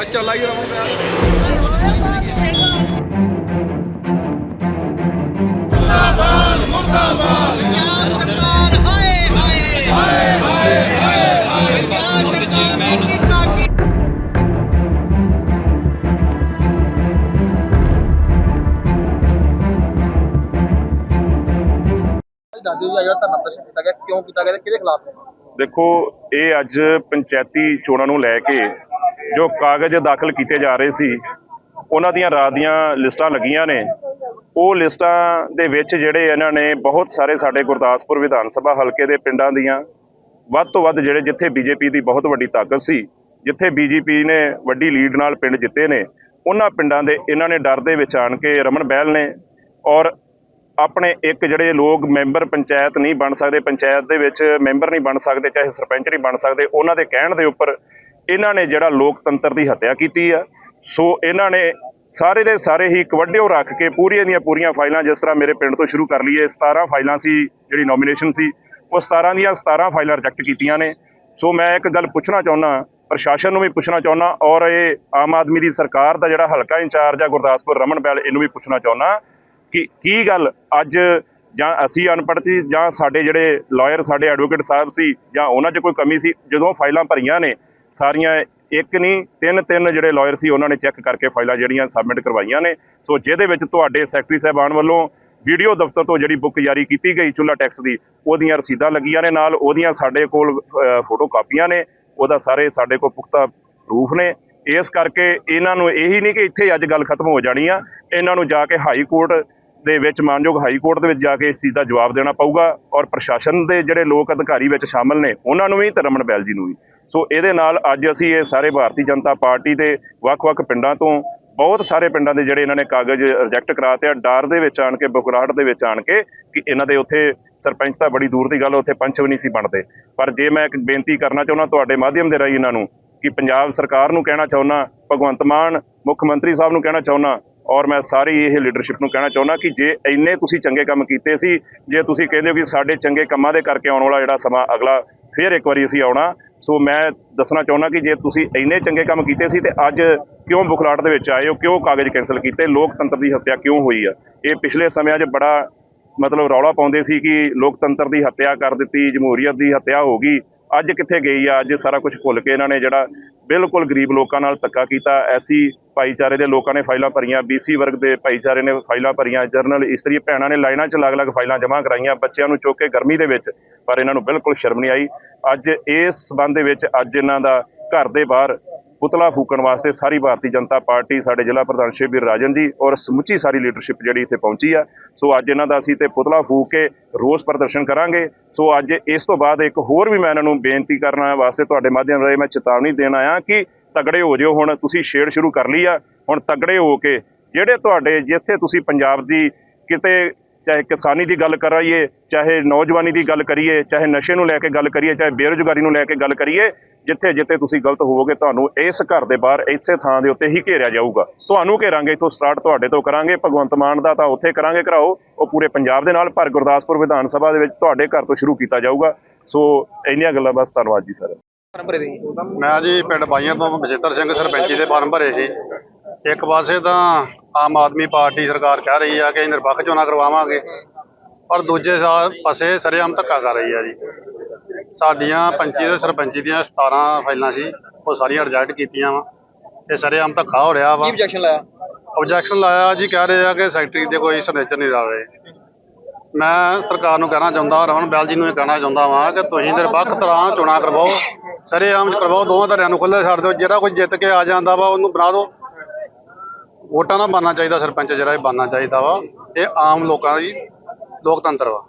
ਅੱਛਾ ਲਾਈ ਰਮਨ ਬੈਲ ਪੰਜਾਬ ਸਰਕਾਰ ਹਾਏ ਹਾਏ। ਹਾਏ ਹਾਏ ਪੰਜਾਬ ਸਰਕਾਰ ਨੇ ਕੀਤਾ ਕੀ ਦੱਸ ਦਿਓ ਜੀ ਜਿਹੜਾ ਧਰਨਾ ਪ੍ਰਦਰਸ਼ਨ ਕੀਤਾ ਗਿਆ। ਕਿਉਂ ਕੀਤਾ ਗਿਆ ਤੇ ਕਿਹਦੇ ਖਿਲਾਫ? ਹੈ ਦੇਖੋ ਇਹ ਅੱਜ ਪੰਚਾਇਤੀ ਚੋਣਾਂ ਨੂੰ ਲੈ ਕੇ ਜੋ ਕਾਗਜ਼ ਦਾਖਲ ਕੀਤੇ ਜਾ ਰਹੇ ਸੀ, ਉਹਨਾਂ ਦੀਆਂ ਰਾਤ ਦੀਆਂ ਲਿਸਟਾਂ ਲੱਗੀਆਂ ਨੇ। ਉਹ ਲਿਸਟਾਂ ਦੇ ਵਿੱਚ ਜਿਹੜੇ ਇਹਨਾਂ ਨੇ ਬਹੁਤ ਸਾਰੇ ਸਾਡੇ ਗੁਰਦਾਸਪੁਰ ਵਿਧਾਨ ਸਭਾ ਹਲਕੇ ਦੇ ਪਿੰਡਾਂ ਦੀਆਂ, ਵੱਧ ਤੋਂ ਵੱਧ ਜਿਹੜੇ ਜਿੱਥੇ ਬੀਜੇਪੀ ਦੀ ਬਹੁਤ ਵੱਡੀ ਤਾਕਤ ਸੀ, ਜਿੱਥੇ ਬੀਜੇਪੀ ਨੇ ਵੱਡੀ ਲੀਡ ਨਾਲ ਪਿੰਡ ਜਿੱਤੇ ਨੇ, ਉਹਨਾਂ ਪਿੰਡਾਂ ਦੇ ਇਹਨਾਂ ਨੇ ਡਰ ਦੇ ਵਿੱਚ ਆਣ ਕੇ ਰਮਨ ਬਹਿਲ ਨੇ ਔਰ ਆਪਣੇ ਇੱਕ ਜਿਹੜੇ ਲੋਕ ਮੈਂਬਰ ਪੰਚਾਇਤ ਨਹੀਂ ਬਣ ਸਕਦੇ, ਪੰਚਾਇਤ ਦੇ ਵਿੱਚ ਮੈਂਬਰ ਨਹੀਂ ਬਣ ਸਕਦੇ, ਚਾਹੇ ਸਰਪੰਚ ਨਹੀਂ ਬਣ ਸਕਦੇ, ਉਹਨਾਂ ਦੇ ਕਹਿਣ ਦੇ ਉੱਪਰ ਇਹਨਾਂ ਨੇ ਜਿਹੜਾ ਲੋਕਤੰਤਰ ਦੀ ਹੱਤਿਆ ਕੀਤੀ ਆ, ਸੋ ਇਹਨਾਂ ਨੇ ਸਾਰੇ ਦੇ ਸਾਰੇ ਹੀ ਕਵੱਡਿਓ ਰੱਖ ਕੇ ਪੂਰੀਆਂ ਦੀਆਂ ਪੂਰੀਆਂ ਫਾਈਲਾਂ ਜਿਸ ਤਰ੍ਹਾਂ ਮੇਰੇ ਪਿੰਡ ਤੋਂ ਸ਼ੁਰੂ ਕਰ ਲਈਏ 17 ਫਾਈਲਾਂ ਸੀ, ਜਿਹੜੀ ਨੋਮੀਨੇਸ਼ਨ ਸੀ, ਉਹ 17 ਦੀਆਂ 17 ਫਾਈਲਾਂ ਰਿਜੈਕਟ ਕੀਤੀਆਂ ਨੇ। ਸੋ ਮੈਂ ਇੱਕ ਗੱਲ ਪੁੱਛਣਾ ਚਾਹੁੰਦਾ ਪ੍ਰਸ਼ਾਸਨ ਨੂੰ ਵੀ ਪੁੱਛਣਾ ਚਾਹੁੰਦਾ ਔਰ ਇਹ ਆਮ ਆਦਮੀ ਦੀ ਸਰਕਾਰ ਦਾ ਜਿਹੜਾ ਹਲਕਾ ਇੰਚਾਰਜ ਆ ਗੁਰਦਾਸਪੁਰ ਰਮਨ ਬੈਲ, ਇਹਨੂੰ ਵੀ ਪੁੱਛਣਾ ਚਾਹੁੰਦਾ ਕਿ ਕੀ ਗੱਲ ਅੱਜ ਜਾਂ ਅਸੀਂ ਅਨਪੜ੍ਹ ਸੀ ਜਾਂ ਸਾਡੇ ਜਿਹੜੇ ਲਾਇਰ ਸਾਡੇ ਐਡਵੋਕੇਟ ਸਾਹਿਬ ਸੀ ਜਾਂ ਉਹਨਾਂ 'ਚ ਕੋਈ ਕਮੀ ਸੀ, ਜਦੋਂ ਫਾਈਲਾਂ ਭਰੀਆਂ ਨੇ ਸਾਰੀਆਂ ਇੱਕ ਨਹੀਂ, ਤਿੰਨ ਤਿੰਨ ਜਿਹੜੇ ਲਾਇਰ ਸੀ, ਉਹਨਾਂ ਨੇ ਚੈੱਕ ਕਰਕੇ ਫਾਈਲਾਂ ਜਿਹੜੀਆਂ ਸਬਮਿਟ ਕਰਵਾਈਆਂ ਨੇ। ਸੋ ਜਿਹਦੇ ਵਿੱਚ ਤੁਹਾਡੇ ਸੈਕਟਰੀ ਸਾਹਿਬਾਨ ਵੱਲੋਂ ਵੀਡੀਓ ਦਫ਼ਤਰ ਤੋਂ ਜਿਹੜੀ ਬੁੱਕ ਜਾਰੀ ਕੀਤੀ ਗਈ ਚੁੱਲਾ ਟੈਕਸ ਦੀ, ਉਹਦੀਆਂ ਰਸੀਦਾਂ ਲੱਗੀਆਂ ਨੇ ਨਾਲ, ਉਹਦੀਆਂ ਸਾਡੇ ਕੋਲ ਫੋਟੋ ਕਾਪੀਆਂ ਨੇ, ਉਹਦਾ ਸਾਰੇ ਸਾਡੇ ਕੋਲ ਪੁਖਤਾ ਪ੍ਰੂਫ ਨੇ। ਇਸ ਕਰਕੇ ਇਹਨਾਂ ਨੂੰ ਇਹੀ ਨਹੀਂ ਕਿ ਇੱਥੇ ਅੱਜ ਗੱਲ ਖਤਮ ਹੋ ਜਾਣੀ ਆ। ਇਹਨਾਂ ਨੂੰ ਜਾ ਕੇ ਹਾਈ ਕੋਰਟ ਦੇ ਵਿੱਚ ਮਾਨਯੋਗ ਹਾਈ ਕੋਰਟ ਦੇ ਵਿੱਚ ਜਾ ਕੇ ਇਸ ਚੀਜ਼ ਦਾ ਜਵਾਬ ਦੇਣਾ ਪਊਗਾ ਔਰ ਪ੍ਰਸ਼ਾਸਨ ਦੇ ਜਿਹੜੇ ਲੋਕ ਅਧਿਕਾਰੀ ਵਿੱਚ ਸ਼ਾਮਲ ਨੇ, ਉਹਨਾਂ ਨੂੰ ਵੀ ਤੇ ਰਮਨ ਬੈਲ ਜੀ ਨੂੰ ਵੀ। ਸੋ ਇਹਦੇ ਨਾਲ ਅੱਜ ਅਸੀਂ ਇਹ ਸਾਰੇ ਭਾਰਤੀ ਜਨਤਾ ਪਾਰਟੀ ਦੇ ਵੱਖ-ਵੱਖ ਪਿੰਡਾਂ ਤੋਂ ਬਹੁਤ ਸਾਰੇ ਪਿੰਡਾਂ ਦੇ ਜਿਹੜੇ ਇਹਨਾਂ ਨੇ ਕਾਗਜ਼ ਰਿਜੈਕਟ ਕਰਾਤੇ ਆ, ਡਰ ਦੇ ਵਿੱਚ ਆਣ ਕੇ ਬੁਕਰਾਹਟ ਦੇ ਵਿੱਚ ਆਣ ਕੇ ਕਿ ਇਹਨਾਂ ਦੇ ਉੱਥੇ ਸਰਪੰਚ ਤਾਂ ਬੜੀ ਦੂਰ ਦੀ ਗੱਲ, ਉੱਥੇ ਪੰਚ ਵੀ ਨਹੀਂ ਸੀ ਬਣਦੇ। ਪਰ ਜੇ ਮੈਂ ਇੱਕ ਬੇਨਤੀ ਕਰਨਾ ਚਾਹੁੰਦਾ ਤੁਹਾਡੇ ਮਾਧਿਅਮ ਦੇ ਰਾਹੀਂ ਇਹਨਾਂ ਨੂੰ ਕਿ ਪੰਜਾਬ ਸਰਕਾਰ ਨੂੰ ਕਹਿਣਾ ਚਾਹੁੰਦਾ, ਭਗਵੰਤ ਮਾਨ, ਮੁੱਖ ਮੰਤਰੀ ਸਾਹਿਬ ਨੂੰ ਕਹਿਣਾ ਚਾਹੁੰਦਾ ਔਰ ਮੈਂ ਸਾਰੀ ਇਹ ਲੀਡਰਸ਼ਿਪ ਨੂੰ ਕਹਿਣਾ ਚਾਹੁੰਦਾ ਕਿ ਜੇ ਇੰਨੇ ਤੁਸੀਂ ਚੰਗੇ ਕੰਮ ਕੀਤੇ ਸੀ, ਜੇ ਤੁਸੀਂ ਕਹਿੰਦੇ ਹੋ ਕਿ ਸਾਡੇ ਚੰਗੇ ਕੰਮਾਂ ਦੇ ਕਰਕੇ ਆਉਣ ਵਾਲਾ ਜਿਹੜਾ ਸਮਾਂ ਅਗਲਾ ਫਿਰ ਇੱਕ ਵਾਰੀ ਅਸੀਂ ਆਉਣਾ। ਸੋ ਮੈਂ ਦੱਸਣਾ ਚਾਹੁੰਦਾ ਕਿ ਜੇ ਤੁਸੀਂ ਇੰਨੇ ਚੰਗੇ ਕੰਮ ਕੀਤੇ ਸੀ ਤੇ ਅੱਜ ਕਿਉਂ ਬੁਖਲਾਟ ਦੇ ਵਿੱਚ ਆਏ ਹੋ? ਕਿਉਂ ਕਾਗਜ਼ ਕੈਨਸਲ ਕੀਤੇ? ਲੋਕਤੰਤਰ ਦੀ ਹੱਤਿਆ ਕਿਉਂ ਹੋਈ ਆ? ਇਹ ਪਿਛਲੇ ਸਮਿਆਂ 'ਚ ਬੜਾ ਮਤਲਬ ਰੌਲਾ ਪਾਉਂਦੇ ਸੀ ਕਿ ਲੋਕਤੰਤਰ ਦੀ ਹੱਤਿਆ ਕਰ ਦਿੱਤੀ, ਜਮਹੂਰੀਅਤ ਦੀ ਹੱਤਿਆ ਹੋ ਗਈ। ਅੱਜ ਕਿੱਥੇ ਗਈ ਆ? ਅੱਜ ਸਾਰਾ ਕੁਝ ਭੁੱਲ ਕੇ ਇਹਨਾਂ ਨੇ ਜਿਹੜਾ ਬਿਲਕੁਲ ਗਰੀਬ ਲੋਕਾਂ ਨਾਲ ਧੱਕਾ ਕੀਤਾ। ਐਸੀ ਭਾਈਚਾਰੇ ਦੇ ਲੋਕਾਂ ਨੇ ਫਾਈਲਾਂ ਭਰੀਆਂ ਬੀਸੀ ਵਰਗ ਦੇ ਭਾਈਚਾਰੇ ਨੇ ਫਾਈਲਾਂ ਭਰੀਆਂ, ਜਰਨਲ ਇਸਤਰੀ ਭੈਣਾਂ ਨੇ ਲਾਈਨਾਂ 'ਚ ਅਲੱਗ-ਅਲੱਗ ਫਾਈਲਾਂ ਜਮ੍ਹਾਂ ਕਰਾਈਆਂ, ਬੱਚਿਆਂ ਨੂੰ ਚੁੱਕ ਕੇ ਗਰਮੀ ਦੇ ਵਿੱਚ, ਪਰ ਇਹਨਾਂ ਨੂੰ ਬਿਲਕੁਲ ਸ਼ਰਮ ਨਹੀਂ ਆਈ। ਅੱਜ ਇਸ ਸਬੰਧ ਦੇ ਵਿੱਚ ਅੱਜ ਇਹਨਾਂ ਦਾ ਘਰ ਦੇ ਬਾਹਰ ਪੁਤਲਾ ਫੂਕਣ ਵਾਸਤੇ ਸਾਰੀ ਭਾਰਤੀ ਜਨਤਾ ਪਾਰਟੀ, ਸਾਡੇ ਜ਼ਿਲ੍ਹਾ ਪ੍ਰਧਾਨ ਸ਼ਿਵਬੀਰ ਰਾਜਨ ਜੀ ਔਰ ਸਮੁੱਚੀ ਸਾਰੀ ਲੀਡਰਸ਼ਿਪ ਜਿਹੜੀ ਇੱਥੇ ਪਹੁੰਚੀ ਆ। ਸੋ ਅੱਜ ਇਹਨਾਂ ਦਾ ਅਸੀਂ ਤੇ ਪੁਤਲਾ ਫੂਕ ਕੇ ਰੋਸ ਪ੍ਰਦਰਸ਼ਨ ਕਰਾਂਗੇ। ਸੋ ਅੱਜ ਇਸ ਤੋਂ ਬਾਅਦ ਇੱਕ ਹੋਰ ਵੀ ਮੈਂ ਇਹਨਾਂ ਨੂੰ ਬੇਨਤੀ ਕਰਨਾ ਵਾਸਤੇ ਤੁਹਾਡੇ ਮਾਧਿਅਮ ਰਾਹੀਂ ਮੈਂ ਚੇਤਾਵਨੀ ਦੇਣ ਆਇਆ ਕਿ ਤਗੜੇ ਹੋ ਜਿਓ ਹੁਣ, ਤੁਸੀਂ ਛੇੜ ਸ਼ੁਰੂ ਕਰ ਲਈ ਆ। ਹੁਣ ਤਗੜੇ ਹੋ ਕੇ ਜਿਹੜੇ ਤੁਹਾਡੇ, ਜਿੱਥੇ ਤੁਸੀਂ ਪੰਜਾਬ ਦੀ ਕਿਤੇ ਚਾਹੇ ਕਿਸਾਨੀ ਦੀ ਗੱਲ ਕਰਾਈਏ ਚਾਹੇ ਨੌਜਵਾਨੀ ਦੀ ਗੱਲ ਕਰੀਏ ਚਾਹੇ ਨਸ਼ੇ ਨੂੰ ਲੈ ਕੇ ਗੱਲ ਕਰੀਏ ਚਾਹੇ ਬੇਰੁਜ਼ਗਾਰੀ ਨੂੰ ਲੈ ਕੇ ਗੱਲ ਕਰੀਏ ਜਿੱਥੇ ਜਿੱਥੇ ਤੁਸੀਂ ਗਲਤ ਹੋਵੋਗੇ ਤੁਹਾਨੂੰ ਇਸ ਘਰ ਦੇ ਬਾਹਰ ਇਸੇ ਥਾਂ ਦੇ ਉੱਤੇ ਹੀ ਘੇਰਿਆ ਜਾਊਗਾ। ਤੁਹਾਨੂੰ ਘੇਰਾਂਗੇ ਇੱਥੋਂ ਸਟਾਰਟ ਤੁਹਾਡੇ ਤੋਂ ਕਰਾਂਗੇ ਭਗਵੰਤ ਮਾਨ ਦਾ ਤਾਂ ਉੱਥੇ ਕਰਾਂਗੇ ਘਰਾਓ ਉਹ ਪੂਰੇ ਪੰਜਾਬ ਦੇ ਨਾਲ ਪਰ ਗੁਰਦਾਸਪੁਰ ਵਿਧਾਨ ਸਭਾ ਦੇ ਵਿੱਚ ਤੁਹਾਡੇ ਘਰ ਤੋਂ ਸ਼ੁਰੂ ਕੀਤਾ ਜਾਊਗਾ। ਸੋ ਇੰਨੀਆਂ ਗੱਲਾਂ ਬਸ ਧੰਨਵਾਦ ਜੀ ਸਰ। ਮੈਂ ਜੀ ਪਿੰਡ ਬਾਈਆਂ ਤੋਂ ਬਜਿੱਤਰ ਸਿੰਘ ਸਰਪੰਚੀ ਦੇ ਫਾਰਮ ਭਰੇ ਸੀ। ਇੱਕ ਪਾਸੇ ਤਾਂ ਆਮ ਆਦਮੀ ਪਾਰਟੀ ਸਰਕਾਰ ਕਹਿ ਰਹੀ ਆ ਕਿ ਨਿਰਪੱਖ ਚੋਣਾਂ ਕਰਵਾਵਾਂਗੇ ਪਰ ਦੂਜੇ ਪਾਸੇ ਸਰੇਆਮ ਧੱਕਾ ਕਰ ਰਹੀ ਆ ਜੀ। ਸਾਡੀਆਂ ਪੰਚੀ ਤੇ ਸਰਪੰਚੀ ਦੀਆਂ 17 ਫਾਈਲਾਂ ਸੀ ਉਹ ਸਾਰੀਆਂ ਰਿਜੈਕਟ ਕੀਤੀਆਂ ਵਾ ਤੇ ਸਰੇਆਮ ਧੱਕਾ ਹੋ ਰਿਹਾ ਵਾ। ਕੀ ਆਬਜੈਕਸ਼ਨ ਲਾਇਆ? ਆਬਜੈਕਸ਼ਨ ਲਾਇਆ ਜੀ ਕਹਿ ਰਹੇ ਆ ਕਿ ਸੈਕਟਰੀ ਦੇ ਕੋਈ ਸਿਗਨੇਚਰ ਨਹੀਂ ਲਾ ਰਹੇ। ਮੈਂ ਸਰਕਾਰ ਨੂੰ ਕਹਿਣਾ ਚਾਹੁੰਦਾ ਰਮਨ ਬੈਲ ਜੀ ਨੂੰ ਇਹ ਕਹਿਣਾ ਚਾਹੁੰਦਾ ਵਾਂ ਕਿ ਤੁਸੀਂ ਨਿਰਪੱਖ ਤਰ੍ਹਾਂ ਚੋਣਾਂ ਕਰਵਾਓ ਸਰੇਆਮ ਕਰਵਾਓ ਦੋਵਾਂ ਧੜਿਆਂ ਨੂੰ ਖੁੱਲ੍ਹਾ ਛੱਡ ਦਿਓ ਜਿਹੜਾ ਕੋਈ ਜਿੱਤ ਕੇ ਆ ਜਾਂਦਾ ਵਾ ਉਹਨੂੰ ਬਣਾ ਦਿਓ। ਵੋਟਾਂ ਨਾਲ ਬਣਨਾ ਚਾਹੀਦਾ ਸਰਪੰਚ ਜਿਹੜਾ ਇਹ ਬਣਨਾ ਚਾਹੀਦਾ ਵਾ, ਇਹ ਆਮ ਲੋਕਾਂ ਦੀ ਲੋਕਤੰਤਰ ਵਾ।